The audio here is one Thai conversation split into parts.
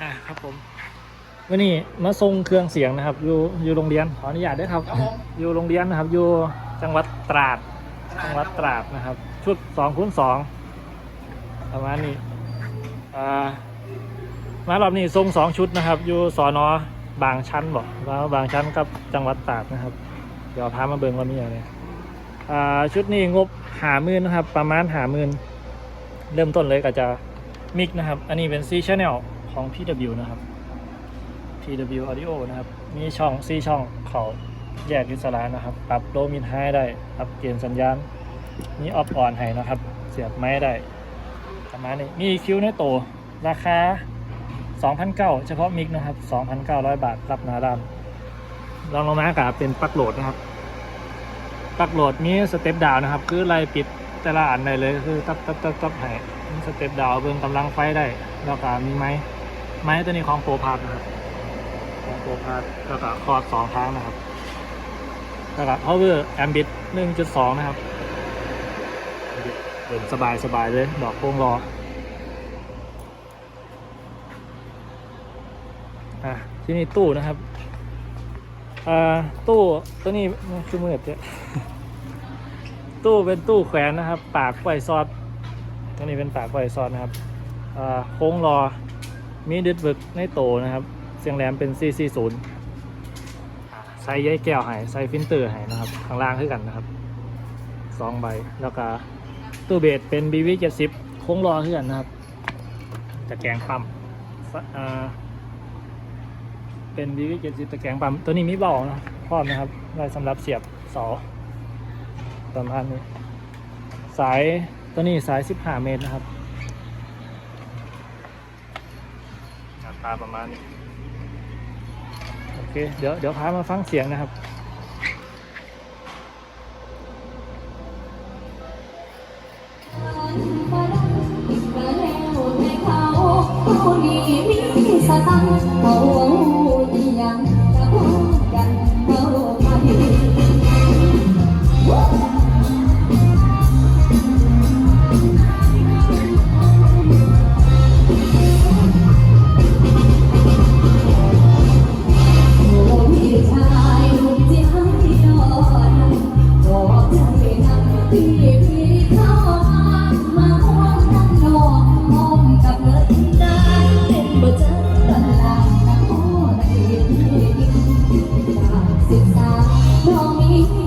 อะครับผมวันนี้มาส่งเครื่องเสียงนะครับ อยู่อยู่โรงเรียนขออนุญาตด้วยครับครับผม อยู่โรงเรียนนะครับ อยู่จังหวัดตราด จังหวัดตราดนะครับ ชุดสองคูณสองประมาณนี้อ่ามารอบนี้ส่งสองชุดนะครับ อยู่สอนอบางชั้นบอกว่าบางชั้นกับจังหวัดตราดนะครับ เดี๋ยวพามาเบิ่งว่ามีอะไรอ่าชุดนี้งบหาหมื่นนะครับ ประมาณหาหมื่นเริ่มต้นเลยก็จะมิกนะครับ อันนี้เป็น C Channel ของ PW นะครับ PW Audio นะครับ มีช่อง C ช่องเขาแยกอิสระนะครับ ปรับโลมินไฮได้ปรับเปลี่ยนสัญญาณมีออฟออนให้นะครับ เสียบไม้ได้ประมาณนี้มีคิวในโตวราคา2,900เฉพาะมิกนะครับ 2,900 บาทรับหนาดำลองลงมากับเป็นปลั๊กโหลดนะครับปลั๊กโหลดมีสเต็ปดาวนะครับ คือไล่ปิดแต่ละอันได้เลยคือตับตับตับตับให้สเต็ปดาวเบิ่งกำลังไฟได้ แล้วก็มีไหม ไม้ตัวนี้ของโปรพาร์ทนะครับของโปรพาร์ทแล้วก็คอร์ดสองครั้งนะครับแล้วก็ power ambit 1.2นะครับเดินสบายสบายเลย ดอกโค้งรออะที่นี่ตู้นะครับอ่าตู้ตัวนี้คือมืดเจ้ตู้เป็นตู้แขวนนะครับ ปากไฟซอสตัวนี้เป็นปากไฟซอสนะครับอ่าโค้งรอ มีดิสเบิกในโตนะครับ เสียงแหลมเป็น 440ใส่ใยแก้วให้ใส่ฟิลเตอร์ให้นะครับ ข้างล่างคือกันนะครับสองใบ แล้วก็ตู้เบสเป็น BV 70โค้งรอคือกันนะครับตะแกรงปั๊มเป็น BV 70ตะแกรงปั๊ม ตัวนี้มีเบานะพร้อมนะครับไว้สำหรับเสียบเสาประมาณนี้ สายตัวนี้สาย 15 เมตรนะครับ หน้าตาประมาณนี้ โอเค เดี๋ยวเดี๋ยวพามาฟังเสียงนะครับ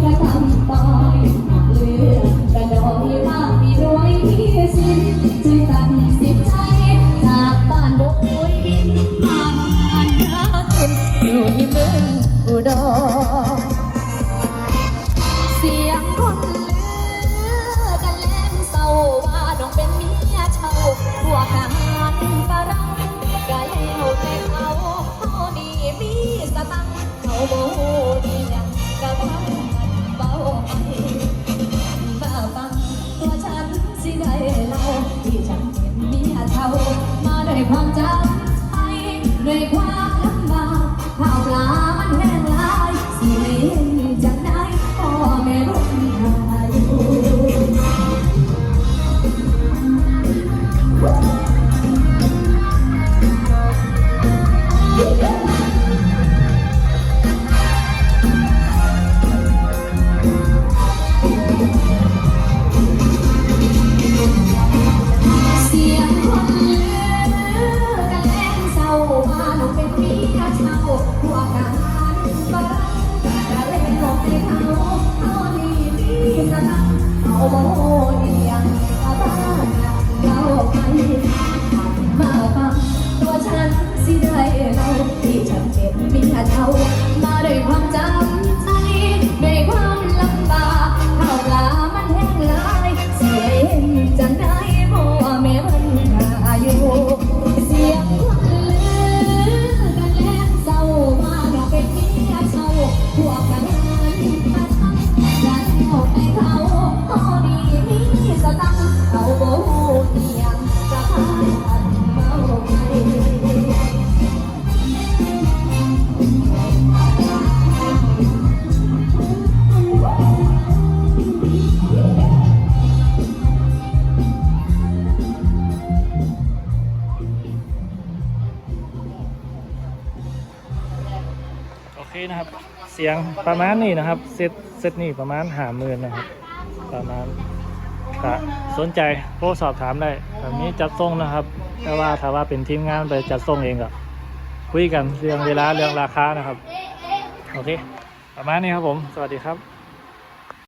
กระทำต่อยเลือกกระดอยมากมีรวยที่สิ้นจึงตัดสินใจจากบ้านโดยบินมาบ้านนากินอยู่ที่เมืองอุดรเสียงคนเลือกันแล่นเศร้าว่าน้องเป็นเมียเช่าพวกทหาร เเคนะครับ เสียงประมาณนี้นะครับ เซตเซตนี้ประมาณหาหมื่นนะครับ ประมาณสนใจโทรสอบถามได้แบบนี้จัดส่งนะครับแต่ว่าถ้าว่าเป็นทีมงานไปจัดส่งเองก็คุยกันเรื่องเวลาเรื่องราคานะครับ โอเค ประมาณนี้ครับผม สวัสดีครับ